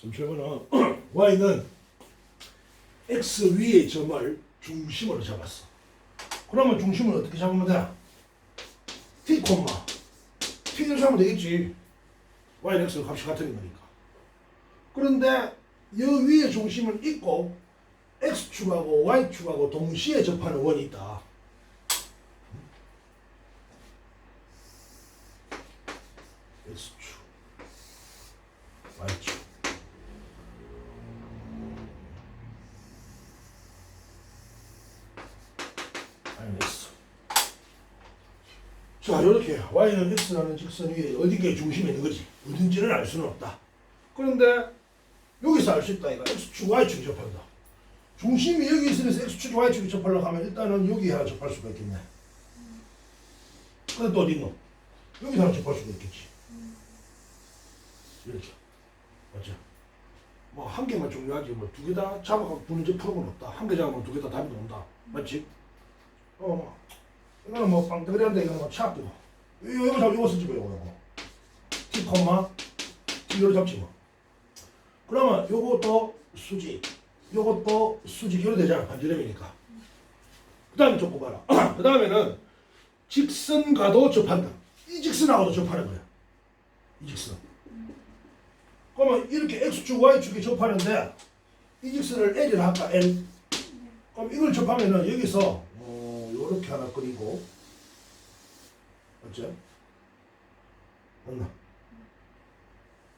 잠시만요. y는 x 위의 점을 중심으로 잡았어. 그러면 중심을 어떻게 잡으면 돼? t t를 잡으면 되겠지. y는 x 값이 같은 거니까. 그런데 이 위에 중심을 잊고 x축하고 y축하고 동시에 접하는 원이 있다. x축, y축. 알겠어. 자, 이렇게 y는 x라는 직선 위에 어디에 중심이 있는 거지. 어딘지는 알 수는 없다. 그런데 여기서 알 수 있다. 이거 x축, y축이 접한다. 중심이 여기 있으면서 x축, y축이 접하려고 하면 일단은 여기 하나 접할 수가 있겠네. 근데 또 어디 있노? 여기서 하나 접할 수가 있겠지. 이렇게. 맞죠? 뭐 한 개만 중요하지 뭐 두 개 다 잡아갖고 문제 풀어보는 없다. 한 개 잡으면 두 개 다 답이 나온다. 맞지? 어, 뭐. 이거는 뭐 빵떡이한데 이거는 뭐 차압되고. 이거 이거 잡 이거 쓰지 뭐 이거. T 콤마 이걸 잡지 뭐. 그러면 요것도 수직, 요것도 수직 이로 되잖아 반지름이니까. 그 다음에 좀 봐라. 그 다음에는 직선과도 접한다. 이 직선하고도 접하는 거야. 이 직선. 그러면 이렇게 x축, y축이 접하는데 이 직선을 L이라 할까? L. 그럼 이걸 접하면은 여기서 어, 요렇게 하나 그리고 맞죠? 맞나?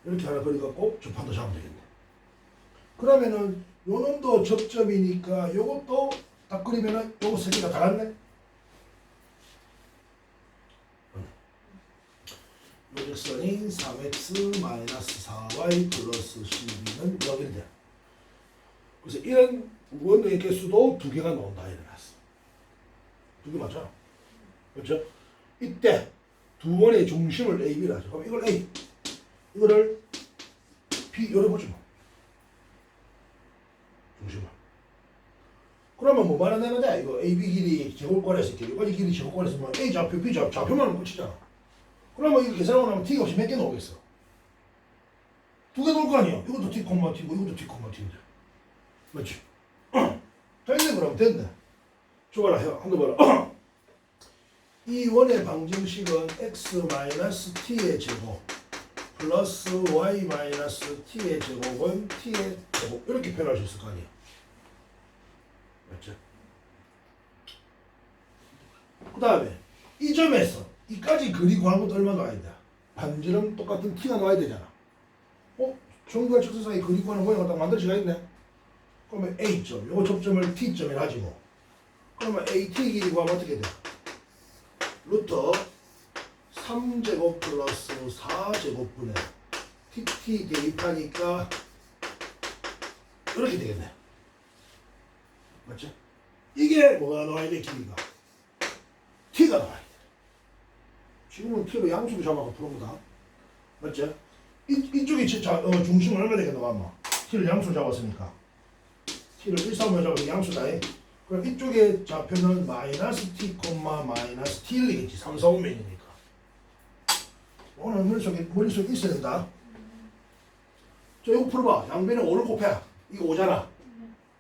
이렇게 하나 그려갖고 접한도 잡으면 되겠네. 그러면은 요 놈도 접점이니까 요것도 딱 그리면은 요거 세 개가 다 같네. 요 직선인 3x 마이너스 4y 플러스 12는 여기는 돼. 그래서 이런 원의 개수도 두 개가 나온다 이래놨어. 두개 맞잖아. 그렇죠? 이때 두 원의 중심을 A, B라 하죠. 그럼 이걸 A, 이거를 B 열어보죠 뭐. 중심을. 그러면 뭐 말하는 돼? 이거 A, B 길이 제곱권에서 이렇게 여기까지 길이 제곱권에서 뭐 A 좌표, B 좌표, 좌표만 끝이잖아. 그러면 이거 계산하고 나면 T가 없이 몇 개 나오겠어? 두 개 나올 거 아니야? 이것도 T, T고 이것도 T, T인데. 맞지? 됐네 그럼 됐네. 좋아라 형 한번 봐라. 이 원의 방정식은 x 마이너스 t의 제곱 플러스 y 마이너스 t의 제곱은 t의 제곱 이렇게 표현할 수 있을 거 아니야. 맞죠? 그 다음에 이 점에서 이까지 그리고 한 것도 얼마 나와야 돼? 반지름 똑같은 t가 나와야 되잖아. 어? 정과 직선 사이 그리고 하는 모양을 딱 만들 수가 있네. 그러면 A점, 요거 접점을 T점이라 하지 뭐. 그러면 AT 길이가 하면 어떻게 돼? 루트 3제곱 플러스 4제곱분의 TT 대입하니까 이렇게 되겠네. 맞죠? 이게 뭐가 나와야 돼, 길이가? T가 나와야 돼. 지금은 T로 양수로 잡아서 푸는 거다. 맞죠? 이, 이쪽이 진짜 어, 중심은 얼마 되겠노, 아마? T를 양수로 잡았으니까. t를 1, 3, 5 잡아서 양수다. 해. 그럼 이쪽에 좌표는 마이너스 t, 콤마 마이너스 t를 되겠지. 3, 4, 5면이니까. 오늘 머릿속에, 머릿속에 있어야 된다. 자, 이거 풀어봐. 양변에 5를 곱해. 이거 5잖아.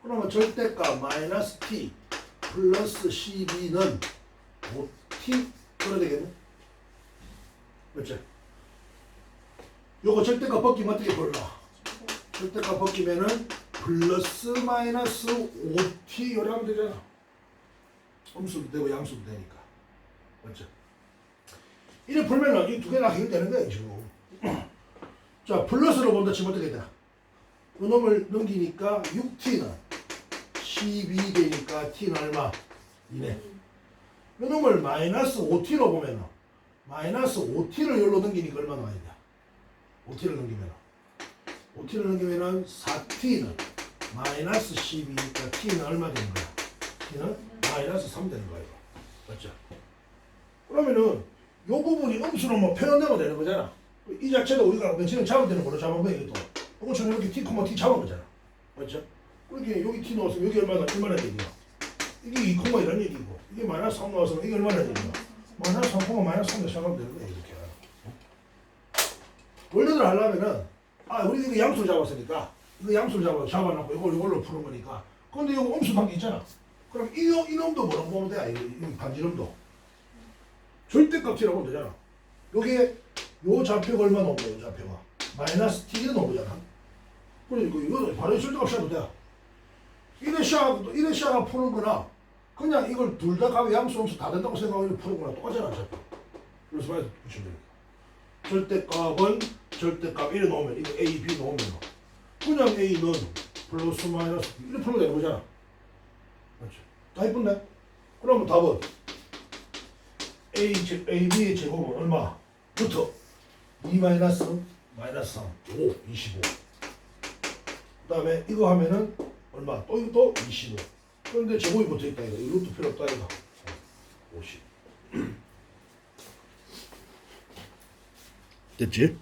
그러면 절대값 마이너스 t 플러스 12는 5t 그래야 되겠네. 맞지? 요거 절대값 벗기면 어떻게 풀라? 절대값 벗기면은 플러스 마이너스 5t 요리하면 되잖아. 음수도 되고 양수도 되니까. 맞죠? 이래 풀면은 이 두개다 해결되는 거야, 지금. 자, 플러스로 본다 치면 어떻게 돼? 그놈을 넘기니까 6t는 12 되니까 t는 얼마? 2네. 그놈을 마이너스 5t로 보면은 마이너스 5t를 여기로 넘기니까 얼마 나와야 돼? 5t를 넘기면은 5t를 넘기면은 4t는 마이너스 12니까 t는 얼마 되는 거야? t는 마이너스 3 되는. 이거. 맞죠? 그러면은 요 부분이 음수로 뭐 표현되면 되는 거잖아. 이 자체도 우리가 지금 잡을 때는 뭘로 잡은 거야 이것도. 이것처럼 이렇게 t, t 잡은 거잖아. 맞죠? 그렇게 여기 t 넣었으면 여기 얼마나 얼마나 되냐? 이게 2, 이런 얘기고 이게 마이너스 3 넣었으면 이게 얼마나 되냐? 마이너스 3, 마이너스 3을 생각하면 되는 거야 이렇게. 원래대로 하려면은 아 우리 이거 양수를 잡았으니까 이거 양수를 잡아 잡아놓고 이걸 이걸로 푸는 거니까. 근데 이거 음수 관계 있잖아. 그럼 이, 놈- 이놈도 뭐라고 보면 돼? 이거, 이 반지름도. 절대값이라고 하면 되잖아. 여기에 요 좌표가 얼마 나온 거야 요 좌표가? 마이너스 t가 나오잖아 그러니까 이거 바로 절대값이 해도 돼 이래 시작하고 이래 시작하고 푸는 거나 그냥 이걸 둘다 값이 양수 음수 다 된다고 생각하고 푸는 거나 똑같잖아 어차피 그래서 많이 붙이면 되니까 절대값은 절대값 이래 놓으면 이거 A, B 놓으면 그냥 A는 플러스 마이너스 B 이렇게 풀면 되는 거잖아 맞지? 다 이쁜데? 그러면 답은 A, 제, A, B의 제곱은 얼마? 부터 2 마이너스 마이너스 3, 5, 25. 그 다음에 이거 하면은 얼마? 또 이거 또 25. 그런데 제곱이 붙어 있다 이거. 이것도 필요 없다 이거. 50. 됐지?